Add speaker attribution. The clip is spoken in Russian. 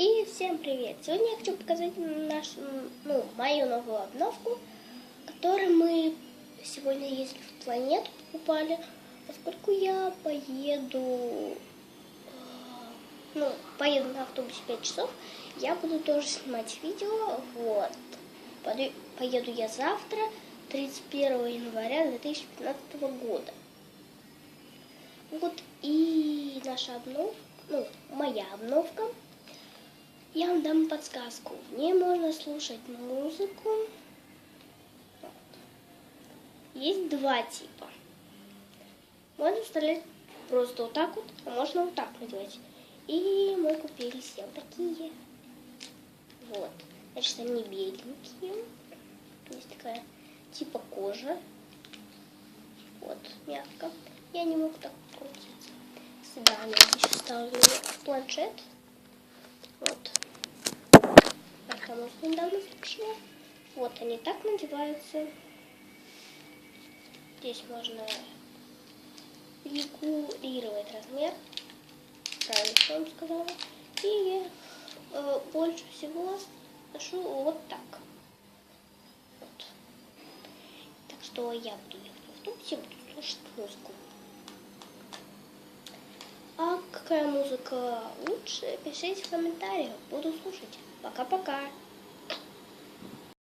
Speaker 1: И всем привет! Сегодня я хочу показать нашу, ну, мою новую обновку, которую мы сегодня ездили в планету, покупали. Поскольку я поеду, э, ну, поеду на автобусе 5 часов, я буду тоже снимать видео, вот. Поеду я завтра, 31 января 2015 года. Вот и наша обновка, ну, моя обновка – я вам дам подсказку. В ней можно слушать музыку. Есть два типа. Можно вставлять просто вот так вот, а можно вот так надевать. И мы купили все вот такие. Вот. Значит, они беленькие. Есть такая типа кожа. Вот, мягко. Я не могу так крутиться. Сюда я еще ставлю планшет. Вот что недавно запишила. Вот они так надеваются. Здесь можно регулировать размер. Правильно, что вам сказала. И э, больше всего ношу вот так. Вот. Так что я буду ехать в автобусе, буду слушать музыку. А какая музыка лучше, пишите в комментариях. Буду слушать. Пока-пока.